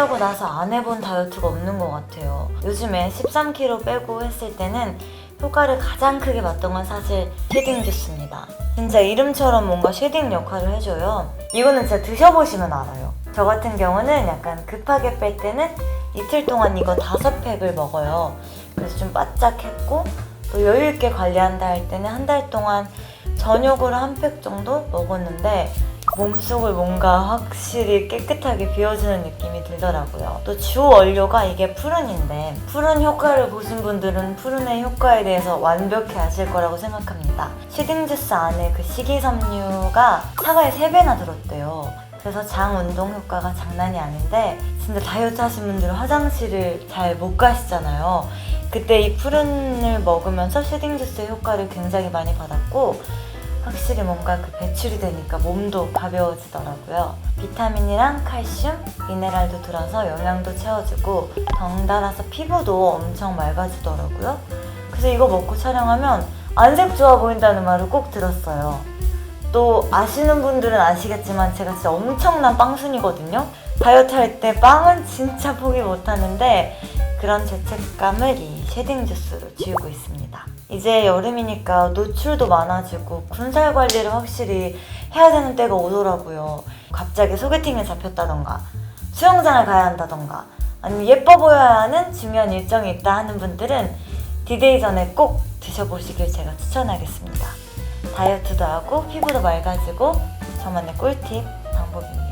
안 해본 다이어트가 없는 것 같아요. 요즘에 13kg 빼고 했을 때는 효과를 가장 크게 봤던 건 사실 쉐딩 주스입니다. 진짜 이름처럼 뭔가 쉐딩 역할을 해줘요. 이거는 진짜 드셔보시면 알아요. 저 같은 경우는 약간 급하게 뺄 때는 이틀 동안 이거 다섯 팩을 먹어요. 그래서 좀 바짝했고 또 여유 있게 관리한다 할 때는 한 달 동안 저녁으로 한 팩 정도 먹었는데 몸속을 뭔가 확실히 깨끗하게 비워주는 느낌이 들더라고요. 또 주 원료가 이게 푸른인데 푸른 효과를 보신 분들은 푸른의 효과에 대해서 완벽히 아실 거라고 생각합니다. 시딩 주스 안에 그 식이섬유가 사과의 3배나 들었대요. 그래서 장 운동 효과가 장난이 아닌데 진짜 다이어트 하신 분들은 화장실을 잘 못 가시잖아요. 그때 이 푸른을 먹으면서 쉐딩 주스의 효과를 굉장히 많이 받았고 확실히 뭔가 그 배출이 되니까 몸도 가벼워지더라고요. 비타민이랑 칼슘, 미네랄도 들어서 영양도 채워주고 덩달아서 피부도 엄청 맑아지더라고요. 그래서 이거 먹고 촬영하면 안색 좋아 보인다는 말을 꼭 들었어요. 또 아시는 분들은 아시겠지만 제가 진짜 엄청난 빵순이거든요. 다이어트 할 때 빵은 진짜 포기 못 하는데 그런 죄책감을 이 쉐딩 주스로 지우고 있습니다. 이제 여름이니까 노출도 많아지고 군살 관리를 확실히 해야 되는 때가 오더라고요. 갑자기 소개팅에 잡혔다던가 수영장을 가야 한다던가 아니면 예뻐 보여야 하는 중요한 일정이 있다 하는 분들은 디데이 전에 꼭 드셔보시길 제가 추천하겠습니다. 다이어트도 하고 피부도 맑아지고 저만의 꿀팁 방법입니다.